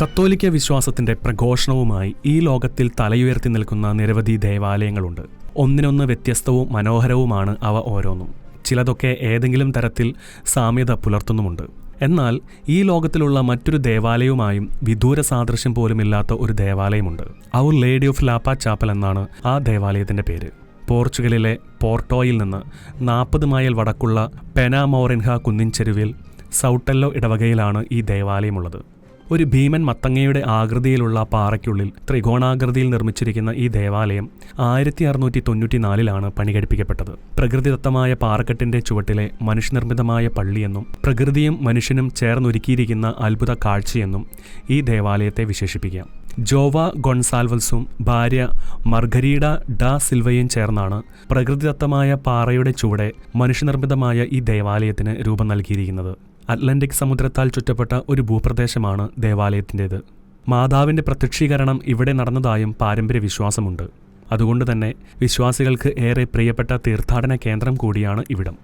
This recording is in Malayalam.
കത്തോലിക്ക വിശ്വാസത്തിന്റെ പ്രഘോഷണവുമായി ഈ ലോകത്തിൽ തലയുയർത്തി നിൽക്കുന്ന നിരവധി ദേവാലയങ്ങളുണ്ട്. ഒന്നിനൊന്ന് വ്യത്യസ്തവും മനോഹരവുമാണ് അവ ഓരോന്നും. ചിലതൊക്കെ ഏതെങ്കിലും തരത്തിൽ സാമ്യത പുലർത്തുന്നുമുണ്ട്. എന്നാൽ ഈ ലോകത്തിലുള്ള മറ്റൊരു ദേവാലയവുമായും വിദൂര സാദൃശ്യം പോലുമില്ലാത്ത ഒരു ദേവാലയമുണ്ട്. Our lady of Lapa chapel എന്നാണ് ആ ദേവാലയത്തിന്റെ പേര്. പോർച്ചുഗലിലെ പോർട്ടോയിൽ നിന്ന് നാൽപ്പത് മൈൽ വടക്കുള്ള പെനാമോറിൻഹ കുന്നിൻ ചെരുവിൽ സൗട്ടല്ലോ ഇടവകയിലാണ് ഈ ദേവാലയമുള്ളത്. ഒരു ഭീമൻ മത്തങ്ങയുടെ ആകൃതിയിലുള്ള പാറയ്ക്കുള്ളിൽ ത്രികോണാകൃതിയിൽ നിർമ്മിച്ചിരിക്കുന്ന ഈ ദേവാലയം ആയിരത്തി അറുന്നൂറ്റി തൊണ്ണൂറ്റിനാലിലാണ് പണികഴിപ്പിക്കപ്പെട്ടത്. പ്രകൃതിദത്തമായ പാറക്കെട്ടിന്റെ ചുവട്ടിലെ മനുഷ്യനിർമ്മിതമായ പള്ളിയെന്നും പ്രകൃതിയും മനുഷ്യനും ചേർന്നൊരുക്കിയിരിക്കുന്ന അത്ഭുത കാഴ്ചയെന്നും ഈ ദേവാലയത്തെ വിശേഷിപ്പിക്കാം. ജോവ ഗൊൺസാൽവൽസും ഭാര്യ മർഗരീഡ ഡാ സിൽവയും ചേർന്നാണ് പ്രകൃതിദത്തമായ പാറയുടെ ചുവടെ മനുഷ്യനിർമ്മിതമായ ഈ ദേവാലയത്തിന് രൂപം നൽകിയിരിക്കുന്നത്. അറ്റ്ലാന്റിക് സമുദ്രത്താൽ ചുറ്റപ്പെട്ട ഒരു ഭൂപ്രദേശമാണ് ദേവാലയത്തിന്റേത്. മാതാവിന്റെ പ്രത്യക്ഷീകരണം ഇവിടെ നടന്നതായും പാരമ്പര്യ വിശ്വാസമുണ്ട്. അതുകൊണ്ട് തന്നെ വിശ്വാസികൾക്ക് ഏറെ പ്രിയപ്പെട്ട തീർത്ഥാടന കേന്ദ്രം കൂടിയാണ് ഇവിടം.